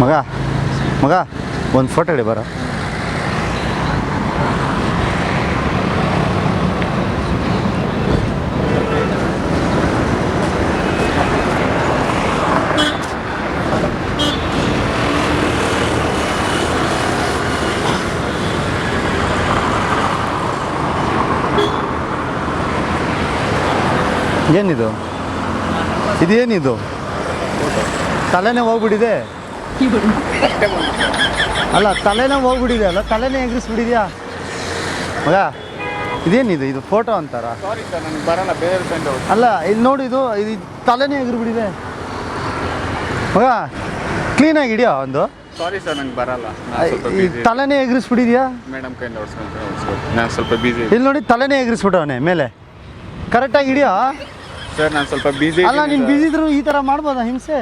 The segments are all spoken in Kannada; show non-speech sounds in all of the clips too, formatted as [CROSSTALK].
ಮಗ ಮಗ ಒಂದು ಫೋಟೋ ಇಡಿ ಬರೋ. ಏನಿದು? ಇದೇನಿದು? ತಲೆನೇ ಹೋಗ್ಬಿಟ್ಟಿದೆ? ಅಲ್ಲ ತಲೆನೇ ಹೋಗ್ಬಿಟ್ಟಿದೆ ಅಲ್ಲ? ತಲೆನೇ ಎಗರಿಸ್ಬಿಟ್ಟಿದ್ಯಾ? ಮಗ ಇದೇನಿದು? ಇದು ಫೋಟೋ ಅಂತಾರ? ಅಲ್ಲ ಇಲ್ಲಿ ನೋಡಿ ಇದು ಇದು ತಲೆನೇ ಎಗರ್ಬಿಟ್ಟಿದೆ ಮಗ ಕ್ಲೀನಾಗಿ ಹಿಡಿಯೋ ಒಂದು? ಸಾರಿ ಸರ್ ನಂಗೆ ಬರಲ್ಲ. ತಲೆನೇ ಎಗರಿಸ್ಬಿಟ್ಟಿದ್ಯಾ? ಮೇಡಮ್ ಕೈ ನಾನು ಸ್ವಲ್ಪ ಬಿಸಿ ಇಲ್ಲಿ ನೋಡಿ ತಲೆನೇ ಎಗರಿಸ್ಬಿಡೋಣ ಮೇಲೆ. ಕರೆಕ್ಟಾಗಿ ಹಿಡಿಯೋ ಸರ್ ನಾನು ಸ್ವಲ್ಪ ಬಿಸಿ ಅಲ್ಲ ನೀನು ಬಿಸಿ ಇದ್ರು ಈ ಥರ ಮಾಡ್ಬೋದಾ ಹಿಂಸೆ?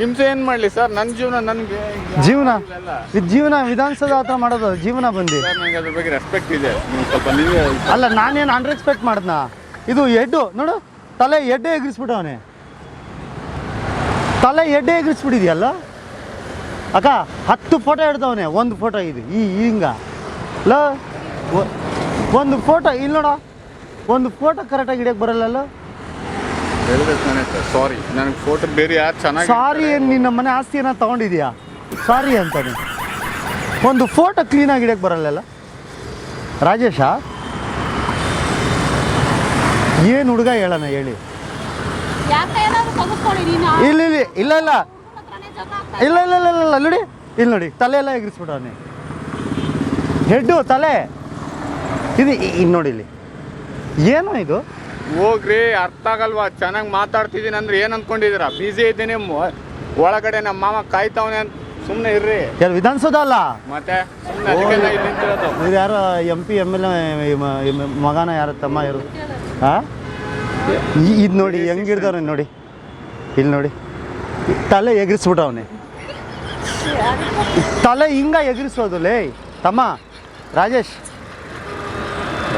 ಹಿಂಸೆ ಏನು ಮಾಡಲಿ ಸರ್? ನನ್ನ ಜೀವನ ನನಗೆ ಜೀವನ? ಇದು ಜೀವನ ವಿಧಾನಸೌಧ ಹತ್ರ ಮಾಡೋದು ಜೀವನ ಬಂದು. ಸರ್ ನನಗೆ ಅದ್ರ ಬಗ್ಗೆ ರೆಸ್ಪೆಕ್ಟ್ ಇದೆ. ನೀವು ಸ್ವಲ್ಪ ನೀವೇ ಅಲ್ಲ ನಾನೇನು ಅನ್ರೆಸ್ಪೆಕ್ಟ್ ಮಾಡ್ದ್ನಾ? ಇದು ಎಡ್ಡು ನೋಡು ತಲೆ ಎಡ್ಡೆ ಎಗರಿಸ್ಬಿಟ್ಟವನೆ ತಲೆ ಎಡ್ಡೆ ಎಗರಿಸ್ಬಿಟ್ಟಿದ್ಯಲ್ಲ? ಅಕ್ಕ ಹತ್ತು ಫೋಟೋ ಹಿಡ್ದವನೆ ಒಂದು ಫೋಟೋ ಇದು ಈ ಹಿಂಗ. ಲ ಒಂದು ಫೋಟೋ ಇಲ್ಲಿ ನೋಡ. ಒಂದು ಫೋಟೋ ಕರೆಕ್ಟಾಗಿ ಹಿಡಿಯಕ್ಕೆ ಬರಲ್ಲಲ್ಲ ಹೇಳ್ಬೇಕು ನಾನೇ ಸರ್. ಸಾರಿ ನನಗೆ ಫೋಟೋ ಬೇರೆ ಯಾರು ಚೆನ್ನಾಗಿ ಸಾರಿ ಏನು ನಿನ್ನ ಮನೆ ಆಸ್ತಿ ಏನೋ ತಗೊಂಡಿದ್ಯಾ? ಸಾರಿ ಅಂತಾನೆ ಒಂದು ಫೋಟೋ ಕ್ಲೀನಾಗಿ ಇಡಕ್ಕೆ ಬರಲ್ಲಲ್ಲ ರಾಜೇಶ? ಏನು ಹುಡುಗ ಹೇಳೋಣ ಹೇಳಿ? ಇಲ್ಲ ಇಲ್ಲ ಇಲ್ಲ ಇಲ್ಲ. ಇಲ್ಲ ಇಲ್ಲ ಇಲ್ಲ ಇಲ್ಲ ಇಲ್ಲ ನೋಡಿ. ಇಲ್ಲಿ ನೋಡಿ ತಲೆ ಎಲ್ಲ ನೀ ಹೆಡ್ಡು ತಲೆ. ಇದು ಇನ್ನು ಇಲ್ಲಿ ನೋಡಿ ಇಲ್ಲಿ. ಏನು ಇದು? ಹೋಗ್ರಿ ಅರ್ಥ ಆಗಲ್ವಾ? ಚೆನ್ನಾಗಿ ಮಾತಾಡ್ತಿದ್ದೀನಿ ಅಂದ್ರೆ ಏನು ಅನ್ಕೊಂಡಿದೀರ ಬಿಜಿ ಇದ್ದೀನಿ ಒಳಗಡೆ ನಮ್ಮ ಮಾಮ ಕಾಯ್ತಾವನೆ ಅಂತ. ಸುಮ್ಮನೆ ಇರ್ರಿ. ಯಾರು ವಿಧಾನಸೌಧ ಅಲ್ಲ? ಮತ್ತೆ ಸುಮ್ಮನೆ ಅದಕ್ಕೆ ನಾ ಇಲ್ಲಿ ನಿಂತಿರೋದು ಇದು ಯಾರು M P M L A ಮಗನ ಯಾರ ತಮ್ಮ ಇರು ಹಾಂ ಇದು ನೋಡಿ ಹೆಂಗ್ ಹಿಡ್ದವ್ರೆ ನೋಡಿ. ಇಲ್ಲಿ ನೋಡಿ. ತಲೆ ಎಗರಿಸ್ಬಿಟ್ಟವನೆ ತಲೆ ಹಿಂಗ ಎಗರಿಸೋದು ಲೇ. ತಮ್ಮ ರಾಜೇಶ್.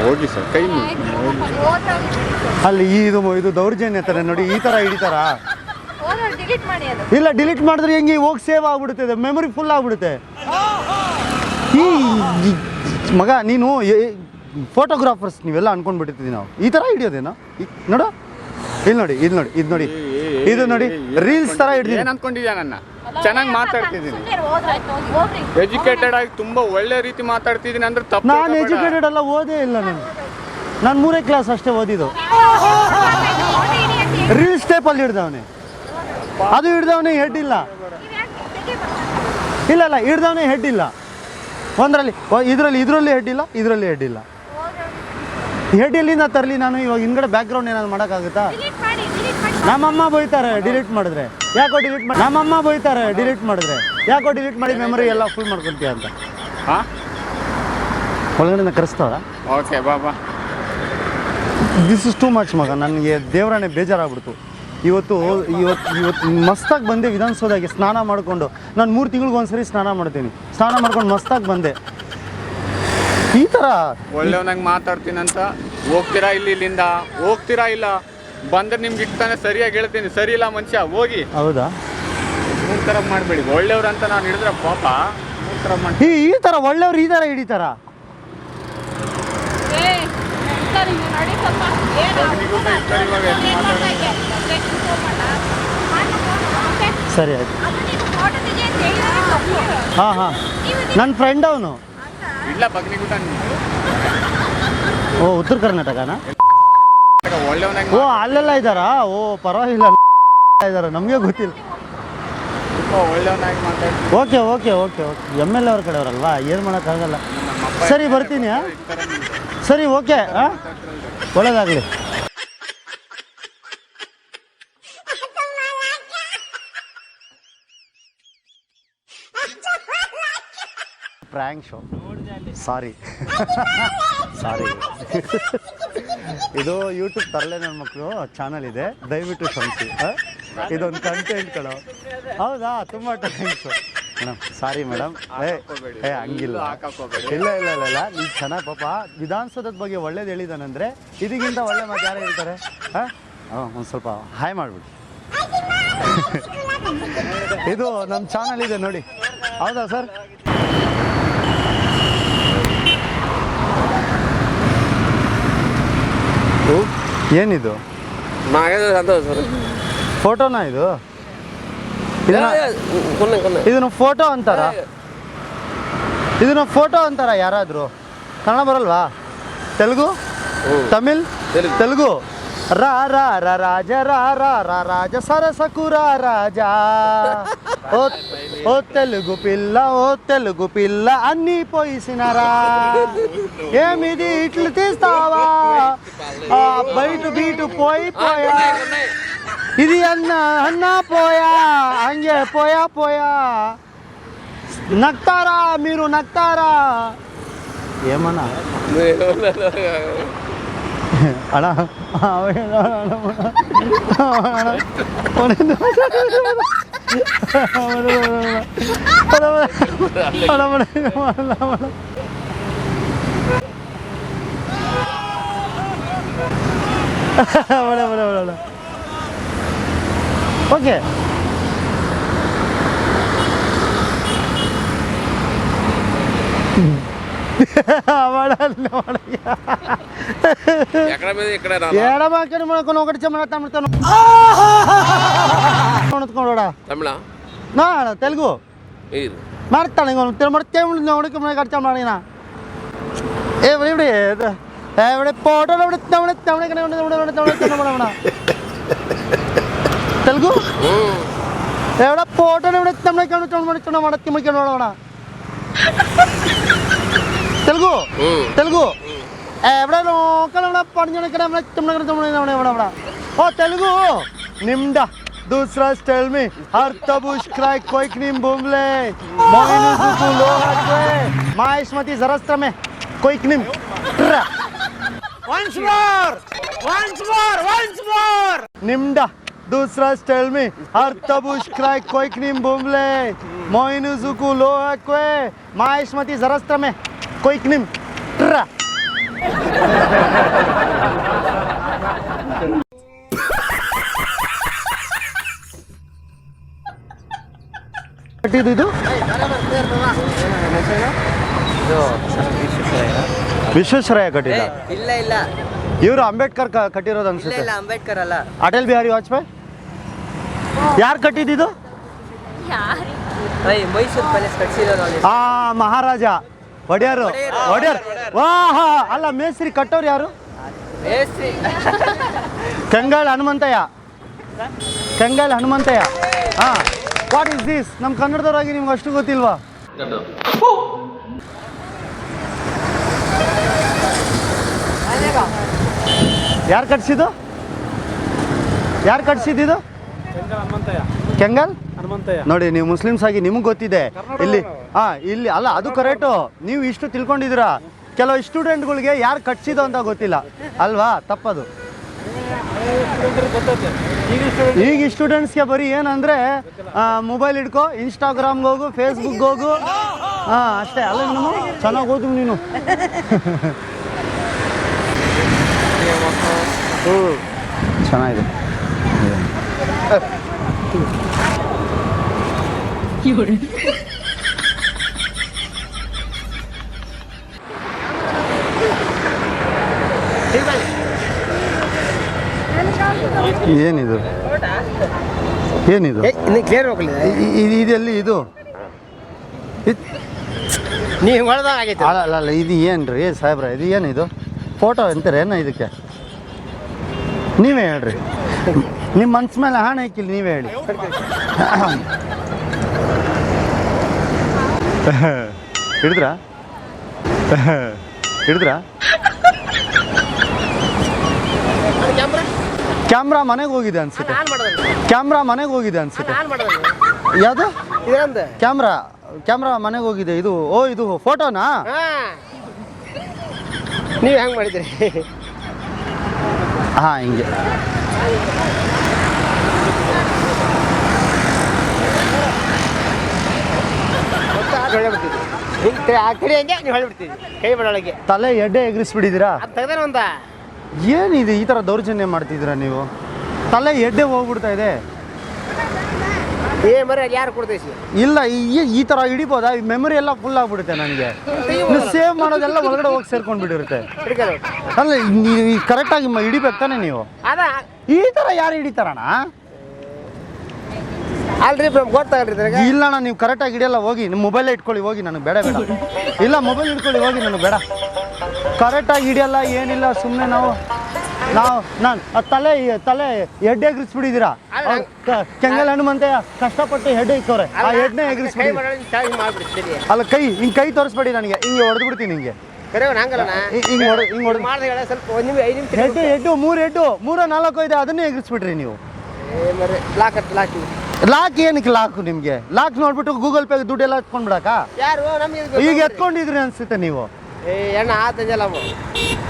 ಹೋಗಿ ಸರ್ ಕೈ ಅಲ್ಲಿ ಇದು ಇದು ದೌರ್ಜನ್ಯ ತರ ನೋಡಿ ಈ ಥರ ಹಿಡಿತಾರ? ಇಲ್ಲ ಡಿಲೀಟ್ ಮಾಡಿದ್ರೆ ಹೆಂಗೆ ಹೋಗಿ ಸೇವ್ ಆಗ್ಬಿಡುತ್ತೆ ಮೆಮೊರಿ ಫುಲ್ ಆಗ್ಬಿಡುತ್ತೆ. ಈ ಮಗ ನೀನು ಫೋಟೋಗ್ರಾಫರ್ಸ್ ನೀವೆಲ್ಲ ಅನ್ಕೊಂಡ್ಬಿಟ್ಟಿರ್ತೀವಿ ನಾವು. ಈ ಥರ ಹಿಡಿಯೋದೇನೋ? ನೋಡು. ಇಲ್ಲಿ ನೋಡಿ ಇಲ್ಲಿ ನೋಡಿ ಇದು ನೋಡಿ. ಇದು ನೋಡಿ ರೀಲ್ಸ್ ಥರ ಹಿಡಿದ ಏನು ಅನ್ಕೊಂಡಿದ್ಯಾ ನನ್ನ? ಚೆನ್ನಾಗಿ ಮಾತಾಡ್ತಿದ್ದೀನಿ. ಎಜುಕೇಟೆಡ್ ಆಗಿ ತುಂಬಾ ಒಳ್ಳೆ ರೀತಿ ಮಾತಾಡ್ತಿದ್ದೀನಿ ಅಂದ್ರೆ ತಪ್ಪು ನಾನು. ಎಜುಕೇಟೆಡ್ ಎಲ್ಲ ಓದೇ ಇಲ್ಲ ನಾನು. ನಾನು ಮೂರೇ ಕ್ಲಾಸ್ ಅಷ್ಟೇ ಓದಿದ್ದು. ರೀಲ್ ಸ್ಟೇಪಲ್ಲಿ ಹಿಡ್ದವನೆ. ಅದು ಹಿಡ್ದವನೇ ಹೆಡ್ ಇಲ್ಲ. ಇಲ್ಲ ಇಲ್ಲ ಹಿಡ್ದವನೇ ಹೆಡ್ ಇಲ್ಲ. ಒಂದರಲ್ಲಿ ಇದರಲ್ಲಿ ಇದರಲ್ಲಿ ಹೆಡ್ ಇಲ್ಲ ಇದರಲ್ಲಿ ಹೆಡ್ ಇಲ್ಲ. ಹೆಡ್ ಎಲ್ಲಿಂದ ತರಲಿ ನಾನು? ಇವಾಗ ಹಿಂದ್ಗಡೆ ಬ್ಯಾಕ್ಗ್ರೌಂಡ್ ಏನಾದ್ರು ಮಾಡೋಕ್ಕಾಗುತ್ತಾ ಡಿಲೀಟ್ ಮಾಡಿ ಡಿಲೀಟ್ ಮಾಡಿ ನಮ್ಮಮ್ಮ ಬೈತಾರೆ ಡಿಲೀಟ್ ಮಾಡಿದ್ರೆ. ಯಾಕೋ ಡಿಲೀಟ್ ಮಾಡಿ ನಮ್ಮಮ್ಮ ಬೈತಾರೆ ಡಿಲೀಟ್ ಮಾಡಿದ್ರೆ. ಯಾಕೋ ಡಿಲೀಟ್ ಮಾಡಿ ಮೆಮೊರಿ ಎಲ್ಲ ಫುಲ್ ಮಾಡ್ಕೊಂತೀಯ ಅಂತ. ಹಾ? ಒಳಗಡೆ ಕರೆಸ್ತಾವ ಓಕೆ ಬಾ ಬಾ. ದಿಸ್ ಇಸ್ ಟೂ ಮಚ್ ಮಗ ನನಗೆ ದೇವರಾಣೆ ಬೇಜಾರಾಗ್ಬಿಡ್ತು. ಇವತ್ತು ಇವತ್ತು ಇವತ್ತು ಮಸ್ತಾಗಿ ಬಂದೆ ವಿಧಾನಸೌಧಕ್ಕೆ ಸ್ನಾನ ಮಾಡಿಕೊಂಡು. ನಾನು ಮೂರು ತಿಂಗಳಿಗೆ ಒಂದ್ಸರಿ ಸ್ನಾನ ಮಾಡ್ತೀನಿ. ಸ್ನಾನ ಮಾಡ್ಕೊಂಡು ಮಸ್ತಾಗಿ ಬಂದೆ. ಈ ಥರ ಒಳ್ಳೆಯವನಾಗಿ ಮಾತಾಡ್ತೀನಂತ? ಅಂತ ಹೋಗ್ತೀರಾ ಇಲ್ಲಿ ಇಲ್ಲಿಂದ? ಹೋಗ್ತೀರಾ ಇಲ್ಲ? ಬಂದ್ರೆ ನಿಮ್ಗೆ ಇಟ್ಟಾನೆ ಸರಿಯಾಗಿ ಹೇಳ್ತೀನಿ. ಸರಿ ಇಲ್ಲ ಮನುಷ್ಯ ಹೋಗಿ. ಹೌದಾ? ಮೂರ್ ತರ ಮಾಡಬೇಡಿ. ಒಳ್ಳೆಯವ್ರು ಅಂತ ನಾನು ಹಿಡಿದ್ರೆ ಪಾಪ. ಮೂರ್ ತರ ಮಾಡಿ ಈ ಈ ಥರ ಒಳ್ಳೆಯವ್ರು ಈ ಥರ ಹಿಡಿತಾರ? ಏ ಸರ್ ಆಯ್ತು. ಹಾಂ ಹಾಂ. ನನ್ನ ಫ್ರೆಂಡ್ ಅವನು. ಇಲ್ಲ ಬಗ್ನಿಗೂ ಓ ಉತ್ತರ ಕರ್ನಾಟಕನಾ? ಒಳ್ಳೆಯವನಾಗಿ ಓ ಅಲ್ಲೆಲ್ಲ ಇದ್ದಾರಾ? ಓ ಪರವಾಗಿಲ್ಲ. ಇದ್ದಾರ? ನಮಗೆ ಗೊತ್ತಿಲ್ಲ. ತುಂಬ ಒಳ್ಳೆಯವನಾಗಿ ಮಾತಾಡ್ತೀನಿ okay okay okay okay. M L ಅವ್ರ ಕಡೆಯವರಲ್ವಾ ಏನು ಮಾಡೋಕ್ಕಾಗಲ್ಲ ಸರಿ ಬರ್ತೀನಿ? ಸರಿ ಓಕೆ ಹಾಂ? ಒಳ್ಳೇದಾಗಲಿ. ಪ್ರ್ಯಾಂಕ್ ಶೋ ಸಾರಿ ಸಾರಿ ಇದು ಯೂಟ್ಯೂಬ್ ತರಲೆ ನನ್ನ ಮಕ್ಕಳು ಚಾನಲ್ ಇದೆ. ದಯವಿಟ್ಟು ಕ್ಷಮಿಸಿ? ಇದೊಂದು ಕಂಟೆಂಟ್ ಕಣೋ ಹೌದಾ? ತುಂಬ ಟ್ಯಾಂಕ್ಸು ಮೇಡಮ್ ಸಾರಿ ಮೇಡಮ್ ಏ. ಏ ಹಂಗಿಲ್ಲ. ಇಲ್ಲ ಇಲ್ಲ ಇಲ್ಲ ಇಲ್ಲ ನೀವು ಚೆನ್ನಾಗಿ ಪಾಪ ವಿಧಾನಸೌಧದ ಬಗ್ಗೆ ಒಳ್ಳೇದು ಹೇಳಿದಾನಂದರೆ ಇದಕ್ಕಿಂತ ಒಳ್ಳೆ ಮಾತು ಯಾರು ಹೇಳ್ತಾರೆ? ಹಾಂ? ಹಾಂ ಒಂದು ಸ್ವಲ್ಪ ಹಾಯ್ ಮಾಡಿಬಿಡಿ. [LAUGHS] ಇದು ನಮ್ಮ ಚಾನಲ್ ಇದೆ ನೋಡಿ. ಹೌದಾ ಸರ್ ಏನಿದು? ನಾಗೇಂದ್ರ ಫೋಟೋನಾ ಇದು? ಇದನ್ನ ಫೋಟೋ ಅಂತಾರ? ಇದನ್ನ ಫೋಟೋ ಅಂತಾರ ಯಾರಾದರೂ? ಕನ್ನಡ ಬರಲ್ವಾ? ತೆಲುಗು? ತಮಿಳ್? ತೆಲುಗು? రా రా రా రాజ రా రా రా రాజ సరసకురా రాజా. ఓ తెలుగు పిల్ల ఓ తెలుగు పిల్ల అన్నీ పోయిసినరా? ఏమిది ఇట్లు తీస్తావా? బయట బీటు పోయి పోయా. ఇది అన్న అన్న పోయా అంగే పోయా పోయా. నక్తారా మీరు నక్తారా ఏమన్నా? [LAUGHS] അടാ Mm-hmm. ఏడమాకని మనకు ఒకటి చెమ్మన తమిళతను ನೋಡ್ಕೊಂಡೋಡ తమిళ ನಾ ತೆಲುಗು ఇది ಮಾಡ್ತಾನೆ ಈಗ ಮತ್ತೆ ನೋಡಕ್ಕೆ ಮನೆ ಕಟ್ಟ ಮಾಡಿನ ಏ ಬಿಡಿ ಬಿಡಿ ಇದು ಏ ಬಿಡಿ ಫೋಟೋ ಬಿಡಿ ತಮಿಳು ತಮಿಳು ಕಡೆ ನೋಡಿ ನೋಡಿ ತಮಿಳು ತಮಿಳು ಮಾಡೋಣ తెలుగు తెలుగు എവിടെ നോക്കണം ഇവിടെ പറഞ്ഞു നടക്കണം നമ്മളെ ചുമണ ചുമണ നമ്മുടെ ഇവിടെ ഇവിടെ ഓ തെലുഗു. നിംഡ. दूसरा स्टेल में हर तब उसक्राय कोई क्रीम बुमले मोइन सुकु लोहर के माइस्मति जरस्त्र में कोई cream once more once more once more निम्डा दूसरा स्टेल में हर तब उसक्राय कोई क्रीम बुमले मोइन सुकु लोहर के माइस्मति जरस्त्र में koiknim. Tra. ಇದು ಇದು ವಿಶ್ವೇಶ್ವರಯ್ಯ ಕಟ್ಟಿದ. ಇಲ್ಲ ಇಲ್ಲ. ಇವರು ಅಂಬೇಡ್ಕರ್ ಕಟ್ಟಿರೋದು ಅನ್ಸುತ್ತೆ. ಇಲ್ಲ ಅಂಬೇಡ್ಕರ್ ಅಲ್ಲ. ಅಟಲ್ ಬಿಹಾರಿ ವಾಜಪೇಯಿ? ಯಾರು ಕಟ್ಟಿದ್ದು ಮೈಸೂರು ಪ್ಯಾಲೇಸ್ ಕಟ್ಟಿಸಿರೋದು ಆ ಮಹಾರಾಜ. ಒಡೆಯರು ಒಡೆಯರ್. ವಾಹ ಅಲ್ಲ ಮೇಸ್ತ್ರಿ ಕಟ್ಟೋರು ಯಾರು? ಕೆಂಗಾಳ್ ಹನುಮಂತಯ್ಯ. ಕೆಂಗಾಳ್ ಹನುಮಂತಯ್ಯ. ಹಾ. ವಾಟ್ ಇಸ್ ದಿಸ್ ನಮ್ಮ ಕನ್ನಡದವರಾಗಿ ನಿಮ್ಗೆ ಅಷ್ಟು ಗೊತ್ತಿಲ್ವಾ? ಯಾರು ಕಟ್ಸಿದ್ದು? ಯಾರು ಕಟ್ಸಿದ್ದು ಕೆಂಗಲ್ ನೋಡಿ ನೀವು ಮುಸ್ಲಿಮ್ಸ್ ಆಗಿ ನಿಮ್ಗೆ ಗೊತ್ತಿದೆ. ಇಲ್ಲಿ ಹಾ ಇಲ್ಲಿ ಅಲ್ಲ ಅದು ಕರೆಕ್ಟು ನೀವು ಇಷ್ಟು ತಿಳ್ಕೊಂಡಿದ್ದೀರಾ? ಕೆಲವು ಸ್ಟೂಡೆಂಟ್ಗಳಿಗೆ ಯಾರು ಕಟ್ಸಿದ ಅಂತ ಗೊತ್ತಿಲ್ಲ. ಅಲ್ವಾ? ತಪ್ಪದು. ಈಗ ಸ್ಟೂಡೆಂಟ್ಸ್ಗೆ ಬರೀ ಏನಂದ್ರೆ ಮೊಬೈಲ್ ಇಟ್ಕೋ ಇನ್ಸ್ಟಾಗ್ರಾಮ್ಗೆ ಹೋಗು ಫೇಸ್ಬುಕ್ಗೆ ಹೋಗು. ಹಾಂ ಅಷ್ಟೇ. ಅಲ್ಲ ನೀನು ಚೆನ್ನಾಗಿ ಓದು ನೀನು. ಹ್ಞೂ ಚೆನ್ನಾಗಿದೆ. ಏನಿದು? ಏನಿದು? ಕ್ಲಿಯರ್ ಹೋಗಲಿಲ್ಲ. ಇ- ಇ- ಇದೆಲ್ಲಿ ಇದು? ಇದ್- ನೀವು ಆಗೈತೆ ಅಲ್ಲ ಅಲ್ಲ ಅಲ್ಲ ಇದು ಏನ್ರಿ? ಏ ಸಾಹೇಬ್ರ ಇದು ಏನಿದು? ಫೋಟೋ ಅಂತಾರೆ ಏನ ಇದಕ್ಕೆ? ನೀವೇ ಹೇಳ್ರಿ. ನಿಮ್ಮ ಮನ್ಸ್ ಮೇಲೆ ಹಾಣ ಹಾಕಿಲ್ಲ ನೀವೇ ಹೇಳಿ. [LAUGHS] ಹಿಡಿದ್ರಾ? [LAUGHS] ಹಿಡಿದ್ರಾ? ಕ್ಯಾಮ್ರಾ ಮನೆಗೆ ಹೋಗಿದೆ ಅನ್ಸುತ್ತೆ. ಕ್ಯಾಮ್ರಾ ಮನೆಗೆ ಹೋಗಿದೆ ಅನ್ಸುತ್ತೆ. ಯಾವುದು? ಕ್ಯಾಮ್ರಾ ಕ್ಯಾಮ್ರಾ ಮನೆಗೆ ಹೋಗಿದೆ. ಇದು ಓ ಇದು ಫೋಟೋನಾ? ನೀವು ಹೆಂಗೆ ಮಾಡಿದ್ರಿ? ಹಾಂ ಹಿಂಗೆ. ಹೊಳೆ ಬಿಡ್ತಿದ್ವಿ ಹಿಂಗೆ ಆ ಕಡೆ ಹಂಗೆ ನೀವು ಹೊಳೆ ಬಿಡ್ತಿದ್ವಿ ಕೈ ಬಡೊಳಗೆ ತಲೆ ಎಡ್ಡೆ ಎಗರಿಸ್ಬಿಟ್ಟಿದ್ದೀರಾ? ಅದು ತೆಗ್ದಾನ ಒಂದ. ಏನಿದೆ ಈ ಥರ ದೌರ್ಜನ್ಯ ಮಾಡ್ತಿದ್ದೀರಾ ನೀವು? ತಲೆ ಎಡ್ಡೆ ಹೋಗ್ಬಿಡ್ತಾ ಇದೆ. ಏ ಮರಿ ಯಾರು ಕೊಡ್ತೈಸಿ ಇಲ್ಲ ಈ- ಈ ಥರ ಹಿಡಿಬೋದಾ? ಈ ಮೆಮೊರಿ ಎಲ್ಲ ಫುಲ್ ಆಗ್ಬಿಡುತ್ತೆ ನನಗೆ. ಸೇವ್ ಮಾಡೋದೆಲ್ಲ ಒಳಗಡೆ ಹೋಗಿ ಸೇರ್ಕೊಂಡ್ಬಿಟ್ಟಿರುತ್ತೆ ಬಿಟ್ಟಿರುತ್ತೆ. ಅಲ್ಲ ನೀವು ಕರೆಕ್ಟಾಗಿ ಹಿಡಿಬೇಕು ತಾನೆ ನೀವು? ಅದ ಈ ಥರ ಯಾರು ಹಿಡಿತಾರಣ ಅಲ್ರಿ ಗೊತ್ತಾಗಲ್ರಿ ಇಲ್ಲ ಅಣ್ಣ ನೀವು ಕರೆಕ್ಟಾಗಿ ಹಿಡಿಯಲ್ಲ ಹೋಗಿ. ನಿಮ್ಮ ಮೊಬೈಲ್ ಇಟ್ಕೊಳ್ಳಿ ಹೋಗಿ. ನನಗೆ ಬೇಡ ಬೇಡ. ಇಲ್ಲ ಮೊಬೈಲ್ ಇಟ್ಕೊಳ್ಳಿ ಹೋಗಿ. ನನಗೆ ಬೇಡ. ಕರೆಕ್ಟಾಗಿ ಹಿಡಿಯಲ್ಲ ಏನಿಲ್ಲ ಸುಮ್ಮನೆ ನಾವು ನಾವು ನಾನು ತಲೆ ತಲೆ ಎಡ್ಡೆ ಎಗ್ರಿಸ್ಬಿಟ್ಟಿದ್ದೀರಾ? ಕೆಂಗಲ್ ಹನುಮಂತಯ್ಯ ಕಷ್ಟಪಟ್ಟು ಹೆಡ್ ಇಕ್ಕವ್ರೆ ಆ ಹೆಡ್ನೇ ಎಗರಿಸ್ಬಿಡಿ. ಅಲ್ಲ ಕೈ ಹಿಂಗೆ ಕೈ ತೋರಿಸ್ಬೇಡಿ ನನಗೆ. ಹಿಂಗೆ ಹೊಡೆದು ಬಿಡ್ತೀನಿ ಹಿಂಗೆ ಹೊಡೆ ಹೆಡ್ಡು ಮೂರು ಹೆಡ್ಡು ಮೂರ ನಾಲ್ಕು ಇದೆ ಅದನ್ನೇ ಎಗರಿಸ್ಬಿಡ್ರಿ ನೀವು. ಲಾಕ್ ಏನಕ್ಕೆ ಲಾಕ್ ನಿಮಗೆ? ಲಾಕ್ ನೋಡ್ಬಿಟ್ಟು ಗೂಗಲ್ ಪೇ ದುಡ್ಡೆಲ್ಲ ಎತ್ಕೊಂಡ್ಬಿಡಕ ಯಾರು? ನಮಗೆ ಈಗ ಎತ್ಕೊಂಡಿದ್ರಿ ಅನ್ಸುತ್ತೆ ನೀವು. ಏ ಅಣ್ಣ ಆ ದಂಜಲ್ಲ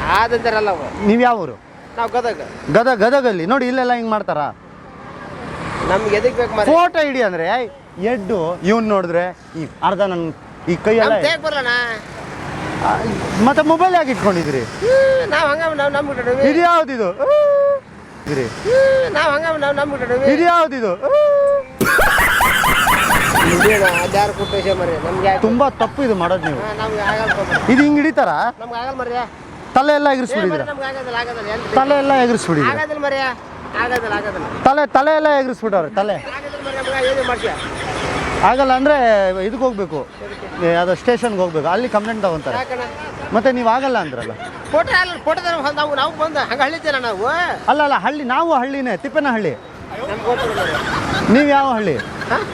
ಆ ದಂಜರಲ್ಲ ನೀವು ಯಾವ ಊರು? ನಾವು ಗದಗ. ಗದಗ ಗದಗಲ್ಲಿ. ನೋಡಿ ಇಲ್ಲೆಲ್ಲ ಹಿಂಗೆ ಮಾಡ್ತಾರಾ? ನಮ್ಗೆ ಎದಕ್ಕೆ ಬೇಕು ಫೋಟೋ ಇಡಿ ಅಂದ್ರೆ ಎಡ್ಡು ಇವ್ನ್ ನೋಡಿದ್ರೆ ಈ ಅರ್ಧ ನನ್ ಈ ಕೈ ನಮ್ ತೇಗ್ ಬರಲಣ್ಣ ಆ, ಮತ್ತೆ ಮೊಬೈಲ್ ಯಾಕೆ ಇಟ್ಕೊಂಡಿದ್ರಿ? ನಾವು ಹಂಗ ನಾವು ನಂಬಿಟ್ಟಿವಿ ಇದು ಯಾವ್ದಿದು ಇದ್ರಿ. ನಾವು ಹಂಗ ನಾವು ಇದು ಯಾವ್ದಿದು ಅದು ಯಾರು ಕೊಟ್ಟು ಮರಿ ನಮ್ಗೆ ಯಾಕೆ? ತುಂಬಾ ತಪ್ಪು ಇದು ಮಾಡೋದು ನೀವು. ನಮ್ಗೆ ಆಗಲ್ಲ ಮರಿ ಇದು ಹಿಂಗ್ ಹಿಡಿತಾರ? ನಮ್ಗೆ ಆಗಲ್ಲ ಮರಿ ತಲೆ ಎಲ್ಲ ಎಗರಿಸ್ಬಿಡಿದ್ರ ನಮ್ಗೆ ಆಗೋದಿಲ್ಲ ಆಗೋದಿಲ್ಲ ತಲೆ ಎಲ್ಲ ಎಗರಿಸ್ಬಿಡಿದ್ರ ಆಗೋದಿಲ್ಲ ಮರಿ ಆಗೋದಿಲ್ಲ ಆಗೋದಿಲ್ಲ. ತಲೆ ತಲೆ ಎಲ್ಲ ಎಗರಿಸ್ಬಿಟ್ಟವ್ರೆ ತಲೆ. ಆಗೋದಿಲ್ಲ ಮರಿ ನಮ್ಗೆ ಏನು ಮಾಡ್ತೀಯ? ಆಗಲ್ಲ ಅಂದ್ರೆ ಇದಕ್ಕೆ ಹೋಗ್ಬೇಕು. ಯಾವ್ದೋ ಸ್ಟೇಷನ್ಗೆ ಹೋಗ್ಬೇಕು. ಅಲ್ಲಿ ಕಂಪ್ಲೇಂಟ್ ತಗೊಂತಾರೆ. ಯಾಕಣ್ಣ? ಮತ್ತೆ ನೀವು ಆಗಲ್ಲ ಅಂದ್ರಲ್ಲ. ಫೋಟೋ ಅಲ್ಲ ನಾವು ನಾವು ಬಂದು ಹಂಗೆ ನಾವು? ಅಲ್ಲ ಅಲ್ಲ ಹಳ್ಳಿ ನಾವು ಹಳ್ಳಿನೇ ತಿಪ್ಪೇನ ಹಳ್ಳಿ ನೀವು ಯಾವ ಹಳ್ಳಿ?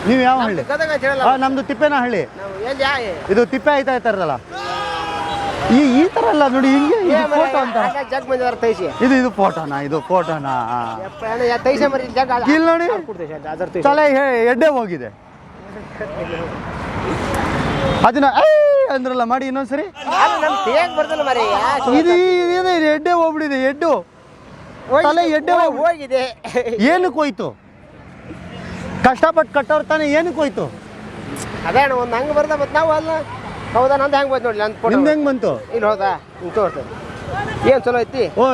ನೀವು ಯಾವ ಹಳ್ಳಿ? ನಮ್ದು ತಿಪ್ಪೇನ ಹಳ್ಳಿ. ಇದು ತಿಪ್ಪೆ ಆಯ್ತಾ ಇರ್ತಾರಲ್ಲ? ಈ ಈ ತರ ಅಲ್ಲ ನೋಡಿ ಹಿಂಗೆ ಇದು ಫೋಟೋ ಅಂತ. ಇದು ಇದು ಫೋಟೋನಾ ಇದು ಫೋಟೋನಾ ಇಲ್ಲ ನೋಡಿ. ತಲೆ ಹೆ- ಎಡ್ಡೆ ಹೋಗಿದೆ. ಅದನ್ನ ಅಂದ್ರಲ್ಲ ಮಾಡಿ ಇನ್ನೊಂದ್ಸರಿ. ಇದು ಎಡ್ಡೆ ಹೋಗ್ಬಿಡಿದೆ ಎಡ್ಡು. ತಲೆ ಎಡ್ಡೆ ಹೋಗಿದೆ. ಏನಕ್ಕೆ ಹೋಯ್ತು? ಕಷ್ಟಪಟ್ಟು ಕಟ್ಟೋರು ತಾನೇ ಏನಕ್ಕೆ ಹೋಯ್ತು? ಅದೇ ಅಣ್ಣ ಒಂದು ಹಂಗೆ ಬರ್ದ ಮತ್ತೆ ನಾವು ಅಲ್ಲ. ಹೌದಾ ನಂದು ಹೆಂಗೆ ಬಂತು ನೋಡಿ ನಂದು ಫೋಟೋ ನಿಮ್ದು ಹೆಂಗ್ ಬಂತು? ಇಲ್ಲಿ ಹೌದಾ ಹಿಂಗೆ ತೋರ್ತದೆ ಏನು ಚಲೋ ಐತಿ? ಓ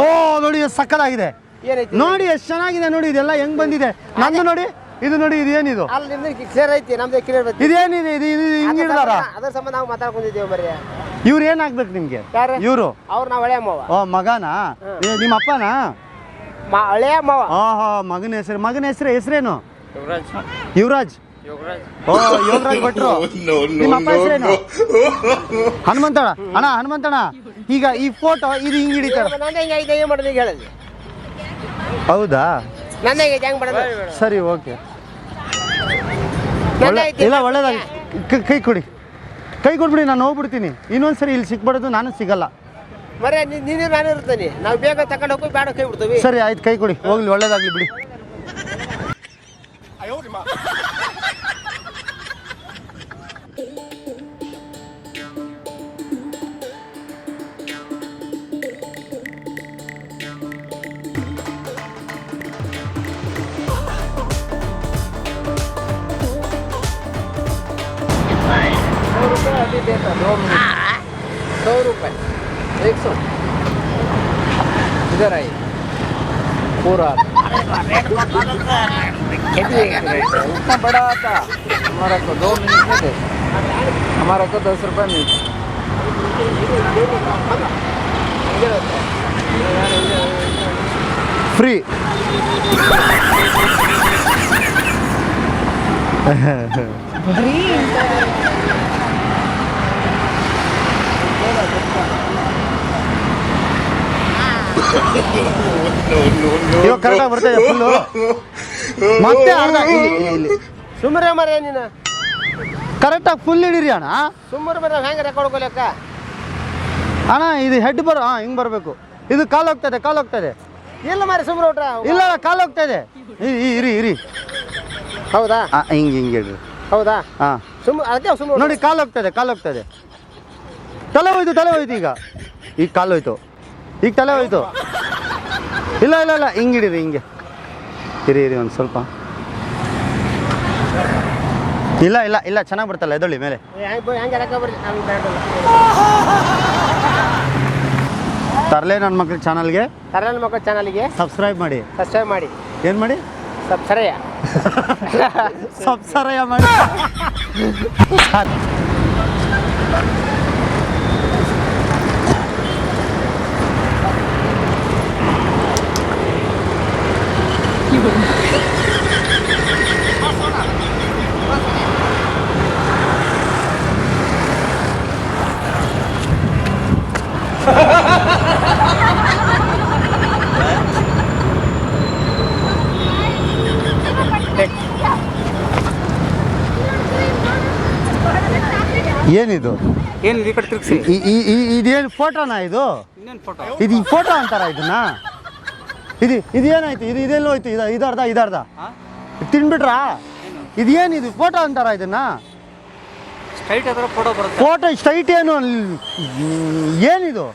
ಓ ನೋಡಿ ಎಷ್ಟು ಸಕ್ಕದಾಗಿದೆ. ಏನೈತಿ? ನೋಡಿ ಎಷ್ಟು ಚೆನ್ನಾಗಿದೆ ನೋಡಿ ಇದೆಲ್ಲ ಹೆಂಗ್ ಬಂದಿದೆ. ನಂದು ನೋಡಿ ಇದು ನೋಡಿ ಇದು ಏನಿದು? ಅಲ್ಲಿ ನಿಮ್ದು ಕ್ಲಿಯರ್ ಐತಿ ನಮ್ದು ಕ್ಲಿಯರ್ ಬಂತು ಇದೇನಿದೆ ಇದು ಇದು ಹಿಂಗೆ ಹಿಡ್ದಾರ ಅದ್ರ ಸಂಬಂಧ ನಾವು ಮಾತಾಡ್ಕೊಂಡಿದ್ದೇವೆ ಮರಿ ಇವ್ರು ಏನಾಗ್ಬೇಕು ನಿಮ್ಗೆ? ಯಾರು? ಇವರು? ಅವ್ರು ನಾವು ಹಳೆ ಮಾವ. ಓ ಮಗನಾ? ಏ, ನಿಮ್ಮ ಅಪ್ಪನಾ? ಮಾ ಹಳೆ ಮಾವ. ಆಹಾ ಮಗನ ಹೆಸರು ಮಗನ ಹೆಸರು ಹೆಸರೇನು? ಯುವರಾಜ್. ಯುವರಾಜ್? ಯುವರಾಜ್. ಓ ಯೋಗರಾಜ್ ಭಟ್ರು. [LAUGHS] ನಿಮ್ಮ ಅಪ್ಪ ಹೆಸರೇನು? [LAUGHS] ಹನುಮಂತಣ್ಣ? ಅಣ್ಣ ಹನುಮಂತಣ್ಣ ಈಗ ಈ ಫೋಟೋ ಇದು ಹಿಂಗ್ ಹಿಡಿತಾರ. ಹೆಂಗೆ ಐತೆ ಏನು ಮಾಡೋದು ಈಗ ಹೇಳಲಿ. ಹೌದಾ? ನನ್ನ ಹೆಂಗೆ ಹೆಂಗೆ ಮಾಡೋದು ಸರಿ ಓಕೆ. ಐತಿ ಇಲ್ಲ ಒಳ್ಳೇದಾಗಿ ಕೈ ಕೊಡಿ. ಕೈ ಕೊಡ್ಬಿಡಿ ನಾನು ಹೋಗ್ಬಿಡ್ತೀನಿ. ಇನ್ನೊಂದ್ಸರಿ ಇಲ್ಲಿ ಸಿಕ್ಬಾರ್ದು ನಾನು ಸಿಗಲ್ಲ. ಮರೆ ನೀನೇ ನಾನು ಇರ್ತೀನಿ ನಾವು ಬೇಗ ತಗೊಂಡು ಹೋಗಿ ಬೇಡ ಕೈ ಬಿಡ್ತೀವಿ. ಸರಿ ಆಯ್ತು ಕೈ ಕೊಡಿ. ಹೋಗ್ಲಿ ಒಳ್ಳೇದಾಗ್ಲಿ ಬಿಡಿ. उतना बड़ा आता हमारा को दो मिनट में दे हमारा को दस रुपये मिलता ಫ್ರೀ ಇವಾಗ ಕರೆಕ್ಟಾಗಿ ಬರ್ತಾ ಇದೆ ಫುಲ್ಲು ಮತ್ತೆ ಅರ್ಧ ಸುಮ್ಮನೆ ಮರೆ ನೀನು. ಕರೆಕ್ಟಾಗಿ ಫುಲ್ ಹಿಡೀರಿ ಅಣ್ಣ. ಸುಮ್ಮನೆ ಮರ ಹೆಂಗೆ ರೆಕಾರ್ಡ್ ಕೊಲಕ್ಕ ಅಣ್ಣ ಇದು ಹೆಡ್ ಬರೋ ಹಾಂ ಹಿಂಗೆ ಬರಬೇಕು. ಇದು ಕಾಲು ಹೋಗ್ತದೆ ಕಾಲು ಹೋಗ್ತದೆ ಇಲ್ಲ ಮರೆ ಸುಮ್ಮನೆ ಹೊಟ್ರ ಇಲ್ಲ ಕಾಲು ಹೋಗ್ತದೆ ಇ- ಇ- ಇರಿ ಇರಿ ಹೌದಾ? ಹಾಂ ಹಿಂಗೆ ಹಿಂಗೆ ಇಡ್ರಿ. ಹೌದಾ? ಹಾಂ. ಸುಮ್ಮ ಅದಕ್ಕೆ ಸುಮ್ಮನೆ ನೋಡಿ ಕಾಲು ಹೋಗ್ತದೆ ಕಾಲು ಹೋಗ್ತದೆ ತಲೆ ಹೋಯ್ತು ತಲೆ ಹೋಯ್ತು ಈಗ. ಈಗ ಕಾಲು ಹೋಯ್ತು. ಈಗ ತಲೆ ಹೋಯ್ತು. ಇಲ್ಲ ಇಲ್ಲ ಇಲ್ಲ ಹಿಂಗೆ ಹಿಡೀರಿ ಹಿಂಗೆ. ಇರಿ ಇರಿ ಒಂದು ಸ್ವಲ್ಪ. ಇಲ್ಲ ಇಲ್ಲ ಇಲ್ಲ ಚೆನ್ನಾಗಿ ಬರ್ತಲ್ಲ ಎದೊಳ್ಳಿ ಮೇಲೆ. ತರಲೆ ನನ್ನ ಮಕ್ಳ ಚಾನಲ್ಗೆ. ಕನ್ನಡ ಮಕ್ಕಳ ಚಾನಲ್ಗೆ. ಸಬ್ಸ್ಕ್ರೈಬ್ ಮಾಡಿ. ಸಬ್ಸ್ಕ್ರೈಬ್ ಮಾಡಿ. ಏನು ಮಾಡಿ? ಸಬ್ಸರಯ. [LAUGHS] ಸಬ್ಸರಯ ಮಾಡಿ. [LAUGHS] ಸಾರ್. ಏನಿದು? ಏನು ಈ ಕಡೆ ತಿರುಗಿಸಿ. ಈ- ಈ- ಈ- ಇದೇನು ಫೋಟೋನಾ ಇದು? ಇನ್ನೇನು ಫೋಟೋ ಇದು ಈ ಫೋಟೋ ಅಂತಾರ ಇದನ್ನ? ಇದು ಇದು ಏನಾಯ್ತು ಇದು ಇದೆಲ್ಲ ಹೋಯ್ತು. ಇದು ಇದರ್ಧ ಇದರ್ಧ ತಿನ್ಬಿಟ್ರಾ ಇದು ಏನಿದು ಫೋಟೋ ಅಂತಾರ ಇದನ್ನ? ಸ್ಟ್ರೈಟ್ ಫೋಟೋ ಬರುತ್ತೆ. ಫೋಟೋ ಸ್ಟ್ರೈಟ್ ಏನು? ಏನಿದು?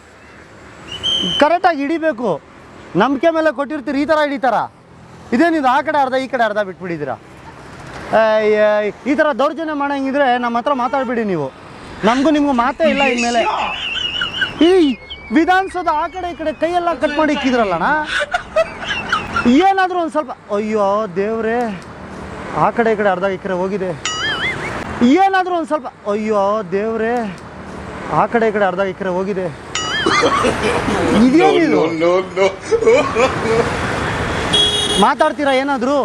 ಕರೆಕ್ಟಾಗಿ ಹಿಡಿಬೇಕು. ನಂಬಿಕೆ ಮೇಲೆ ಕೊಟ್ಟಿರ್ತೀರಿ ಈ ಥರ ಹಿಡಿತಾರ? ಇದೇನಿದು? ಆ ಕಡೆ ಅರ್ಧ ಈ ಕಡೆ ಅರ್ಧ ಬಿಟ್ಬಿಟ್ಟಿದ್ದೀರಾ? ಈ ಥರ ದೌರ್ಜನ್ಯ ಮಾಡಂಗಿದ್ರೆ ನಮ್ಮ ಹತ್ರ ಮಾತಾಡ್ಬಿಡಿ ನೀವು. ನಮಗೂ ನಿಮಗೂ ಮಾತೇ ಇಲ್ಲ ಇನ್ಮೇಲೆ. ಈ ವಿಧಾನಸೌಧ ಆ ಕಡೆ ಈ ಕಡೆ ಕೈಯೆಲ್ಲ ಕಟ್ ಮಾಡಿ ಇಕ್ಕಿದ್ರಲ್ಲಣ್ಣ ಏನಾದರೂ ಒಂದು ಸ್ವಲ್ಪ ಅಯ್ಯೋ ದೇವ್ರೆ ಆ ಕಡೆ ಈ ಕಡೆ ಅರ್ಧ ಎಕರೆ ಹೋಗಿದೆ. ಏನಾದರೂ ಒಂದು ಸ್ವಲ್ಪ ಅಯ್ಯೋ ದೇವ್ರೆ ಆ ಕಡೆ ಈ ಕಡೆ ಅರ್ಧ ಎಕರೆ ಹೋಗಿದೆ. ಇದೇನಿದು? ಮಾತಾಡ್ತೀರಾ ಏನಾದರೂ?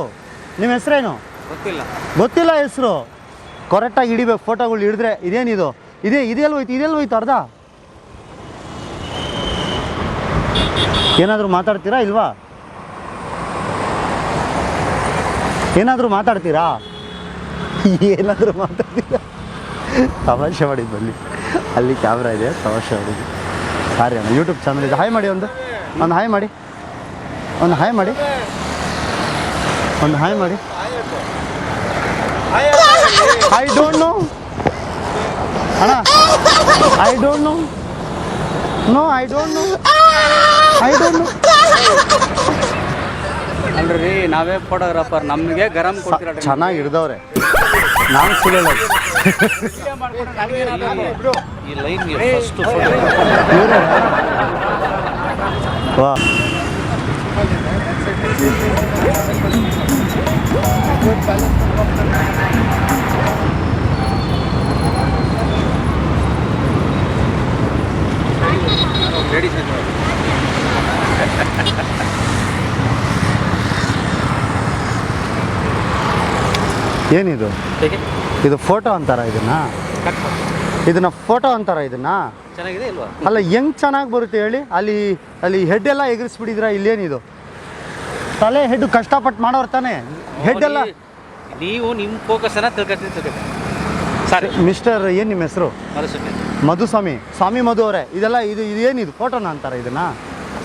ನಿಮ್ಮ ಹೆಸರೇನು? ಗೊತ್ತಿಲ್ಲ. ಗೊತ್ತಿಲ್ಲ ಹೆಸರು. ಕರೆಕ್ಟಾಗಿ ಹಿಡಿಬೇಕು ಫೋಟೋಗಳು ಹಿಡಿದ್ರೆ ಇದೇನಿದು? ಇದೇ ಇದೆಲ್ಲ ಹೋಯ್ತು ಇದೆಲ್ಲ ಹೋಯ್ತು ಅರ್ಧ? ಏನಾದರೂ ಮಾತಾಡ್ತೀರಾ ಇಲ್ವಾ? ಏನಾದರೂ ಮಾತಾಡ್ತೀರಾ? ಏನಾದರೂ ಮಾತಾಡ್ತೀರಾ? ತಮಾಷೆ ಮಾಡಿದ್ದು ಬನ್ನಿ ಅಲ್ಲಿ ಕ್ಯಾಮ್ರಾ ಇದೆ, ತಮಾಷೆ ಮಾಡಿದ್ದು. ಸಾರಿ ಅಣ್ಣ ಯೂಟ್ಯೂಬ್ ಚಾನಲ್ ಇದೆ. ಹಾಯ್ ಮಾಡಿ ಒಂದು. ಒಂದು ಹಾಯ್ ಮಾಡಿ. ಒಂದು ಹಾಯ್ ಮಾಡಿ. ಒಂದು ಹಾಯ್ ಮಾಡಿ. ಐ ಡೋಂಟ್ ನೋ ಅಣ್ಣ I don't know no I don't know I don't know [LAUGHS] ಅಲ್ರಿ ನಾವೇ ಫೋಟೋಗ್ರಾಫರ್ ನಮಗೆ ಗರಂ ಕೊಡ್ತೀರ ಚೆನ್ನಾಗಿ ಹಿಡ್ದವ್ರೆ. ನಾನು ಸುಳ್ಳು ಈ ಲೈನ್ ಫಸ್ಟ್ ವಾ. ಏನಿದು? ಇದು ಫೋಟೋ ಅಂತಾರ ಇದನ್ನ? ಇದನ್ನ ಫೋಟೋ ಅಂತಾರ ಇದನ್ನ? ಚೆನ್ನಾಗಿದೆ ಇಲ್ವಾ? ಅಲ್ಲ ಹೆಂಗ್ ಚೆನ್ನಾಗಿ ಬರುತ್ತೆ ಹೇಳಿ? ಅಲ್ಲಿ ಅಲ್ಲಿ ಹೆಡ್ ಎಲ್ಲ ಎಗರಿಸ್ಬಿಟ್ಟಿದ್ರ ಇಲ್ಲೇನಿದು? ತಲೆ ಹೆಡ್ ಕಷ್ಟಪಟ್ಟು ಮಾಡೋರು ತಾನೆ. ಹೆಡ್ ಎಲ್ಲ ನೀವು ನಿಮ್ಮ ಫೋಕಸ್ ಅನ್ನ ತಿಳ್ಕೊತೀನಿ ತಿಳ್ಕೊತೀನಿ ಸಾರಿ ಮಿಸ್ಟರ್ ಏನು ನಿಮ್ಮ ಹೆಸರು? ಮಧುಸ್ವಾಮಿ. ಸ್ವಾಮಿ ಮಧು ಅವರೇ. ಇದೆಲ್ಲ ಇದು ಇದೇನಿದು ಫೋಟೋನ ಅಂತಾರ ಇದನ್ನ?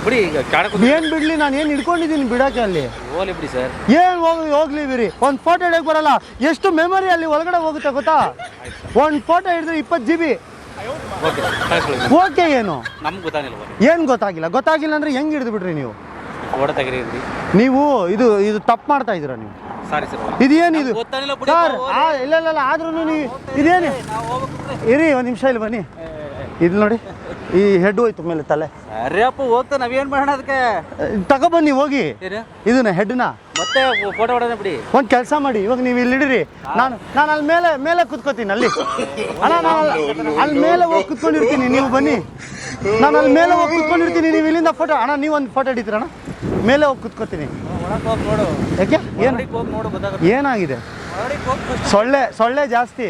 ಬಿಡಿ ಈಗ ಕಾಡಕ್ಕೆ ಏನ್ ಬಿಡ್ಲಿ ನಾನು ಏನು ಹಿಡ್ಕೊಂಡಿದ್ದೀನಿ ಬಿಡಕ್ಕೆ ಅಲ್ಲಿ? ಹೋಗ್ಲಿ ಬಿಡಿ ಸರ್. ಏನ್ ಹೋಗ್ಲಿ ಹೋಗ್ಲಿ ಬಿರಿ ಒಂದು ಫೋಟೋ ಹಿಡಕ್ ಬರಲ್ಲ. ಎಷ್ಟು ಮೆಮೊರಿ ಅಲ್ಲಿ ಒಳಗಡೆ ಹೋಗುತ್ತೆ ಗೊತ್ತಾ? ಒಂದು ಫೋಟೋ ಹಿಡಿದ್ರೆ ಇಪ್ಪತ್ತು ಜಿ ಬಿ ಓಕೆ ಕಳಿಸ್ಕೊಳ್ಳಿ ಓಕೆ ಏನು? ನಮ್ಗೆ ಗೊತ್ತಾಗಿಲ್ವ ಏನು ಗೊತ್ತಾಗಿಲ್ಲ. ಗೊತ್ತಾಗಿಲ್ಲ ಅಂದ್ರೆ ಹೆಂಗ್ ಹಿಡಿದು ಬಿಡ್ರಿ ನೀವು? ಫೋಟೋ ತೆಗೀರಿ ನೀವು ಇದು ಇದು ತಪ್ಪು ಮಾಡ್ತಾ ಇದ್ದೀರಾ ನೀವು? ಸಾರಿ ಸರ್ ಇದೇನಿದು? ಗೊತ್ತಾಗಿಲ್ಲ ಸರ್ ಇಲ್ಲ ಇಲ್ಲ ಆದ್ರೂ ನೀವು ಇದೇನು ಇರಿ ಒಂದು ನಿಮಿಷ ಇಲ್ಲಿ ಬನ್ನಿ. ಇದು ನೋಡಿ ಈ ಹೆಡ್ ಹೋಯ್ತು ಮೇಲೆ ತಲೆ. ಅರೆ ಅಪ್ಪ ಹೋಗ್ತಾ ನಾವೇನ್ ಮಾಡೋಣ ಅದಕ್ಕೆ? ತಗೊಬನ್ನಿ ಹೋಗಿ. ಇದನ್ನ ಹೆಡ್ನ ಮತ್ತೆ ಫೋಟೋ ಹೊಡೋಣ ಬಿಡಿ. ಒಂದು ಕೆಲಸ ಮಾಡಿ ಇವಾಗ ನೀವು ಇಲ್ಲಿ ಇಡಿರಿ ನಾನು ನಾನು ಅಲ್ಲಿ ಮೇಲೆ ಮೇಲೆ ಕುತ್ಕೋತೀನಿ ಅಲ್ಲಿ. ಅಣ್ಣ ನಾನು ಅಲ್ಲಿ- ಮೇಲೆ ಹೋಗಿ ಕುತ್ಕೊಂಡಿರ್ತೀನಿ ನೀವು ಬನ್ನಿ. ನಾನು ಅಲ್ಲಿ ಮೇಲೆ ಹೋಗಿ ಕುತ್ಕೊಂಡಿರ್ತೀನಿ ನೀವು ಇಲ್ಲಿಂದ ಫೋಟೋ ಅಣ್ಣ ನೀವು ಒಂದು ಫೋಟೋ ಹಿಡಿತೀರಣ್ಣ ಮೇಲೆ ಹೋಗಿ ಕುತ್ಕೋತೀನಿ. ಯಾಕೆ? ಏನು ಏನಾಗಿದೆ? ಸೊಳ್ಳೆ ಸೊಳ್ಳೆ ಜಾಸ್ತಿ.